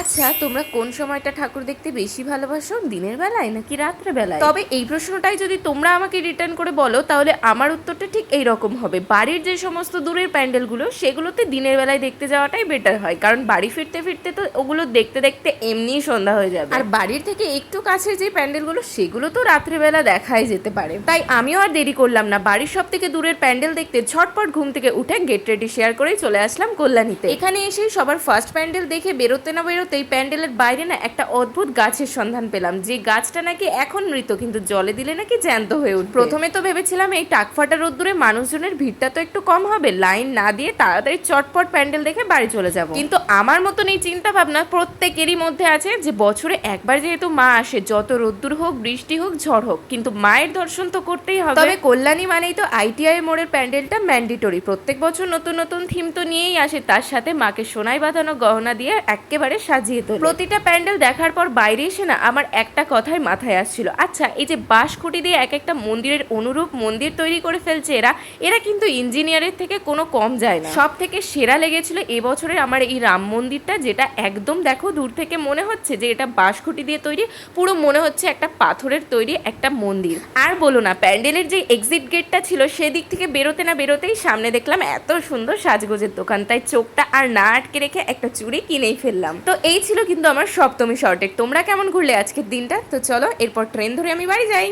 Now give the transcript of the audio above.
আচ্ছা তোমরা কোন সময়টা ঠাকুর দেখতে বেশি ভালোবাসো দিনের বেলায় নাকি রাত্রে বেলায়? তবে এই প্রশ্নটাই যদি তোমরা আমাকে রিটার্ন করে বলো তাহলে আমার উত্তরটা ঠিক এই রকম হবে। বাড়ির যে সমস্ত দূরের প্যান্ডেলগুলো সেগুলোতে দিনের বেলায় দেখতে যাওয়াটাই বেটার হয়। কারণ বাড়ি ফিরতে ফিরতে তো ওগুলো দেখতে দেখতে এমনিই সন্ধ্যা হয়ে যাবে। আর বাড়ির থেকে একটু কাছের যে প্যান্ডেলগুলো সেগুলো তো রাত্রেবেলা দেখাই যেতে পারে। তাই আমিও আর দেরি করলাম না। বাড়ির সব থেকে দূরের প্যান্ডেল দেখতে ঝটপট ঘুম থেকে উঠে গেট রেডি শেয়ার করেই চলে আসলাম কল্যাণীতে। এখানে এসেই সবার ফার্স্ট প্যান্ডেল দেখে বেরোতে না বেরোতেই প্যান্ডেলের বাইরে না একটা অদ্ভুত গাছের সন্ধান পেলাম। যে গাছটা নাকি এখন মৃত, কিন্তু জলে দিলে নাকি জ্যান্ত হয়ে উঠবে। প্রথমে তো ভেবেছিলাম এই টাকফাটা রোদ্দুরে মানুষজনের ভিড়টা তো একটু কম হবে। লাইন না দিয়ে তাড়াতাড়ি চটপট প্যান্ডেল দেখে বাড়ি চলে যাব। কিন্তু আমার মতন এই চিন্তা ভাবনা প্রত্যেকেরই মধ্যে আছে যে বছরে একবার যেহেতু মা আসে, যত রোদ্দুর হোক, বৃষ্টি হোক, ঝড় হোক, কিন্তু মায়ের দর্শন তো করতেই হবে। তবে কল্যাণী মানেই তো আইটিআই মোড়ের প্যান্ডেলটা ম্যান্ডেটরি। প্রত্যেক বছর নতুন নতুন থিম তো নিয়েই আসে। তার সাথে মাকে সোনায় বাঁধানো গহনা দিয়ে একেবারে সাজিয়ে তোলে। প্রতিটা প্যান্ডেল দেখার পর বাইরে এসে না আমার একটা কথাই মাথায় আসছিল। আচ্ছা এই যে বাঁশখুঁটি দিয়ে এক একটা মন্দিরের অনুরূপ মন্দির তৈরি করে ফেলছে এরা এরা কিন্তু ইঞ্জিনিয়ারের থেকে কোনো কম যায় না। সব থেকে সেরা লেগেছিল এবছরের আমার এই রাম মন্দিরটা, যেটা একদম দেখো দূর থেকে মনে হচ্ছে যে এটা বাঁশখুঁটি দিয়ে তৈরি, পুরো মনে হচ্ছে একটা পাথরের তৈরি একটা মন্দির। আর বলো না, প্যান্ডেলের যে এক্সিট গেটটা ছিল সেদিক থেকে বেরোতে না বেরোতেই সামনে দেখলাম এত সুন্দর সাজগোজের দোকান, তাই চোখটা আর না আটকে রেখে একটা চুড়ি কিনেই ফেললাম। তো এই ছিল কিন্তু আমার সপ্তমী শর্টেক তোমরা কেমন ঘুরলে আজকের দিনটা? তো চলো, এরপর ট্রেন ধরে আমি বাড়ি যাই।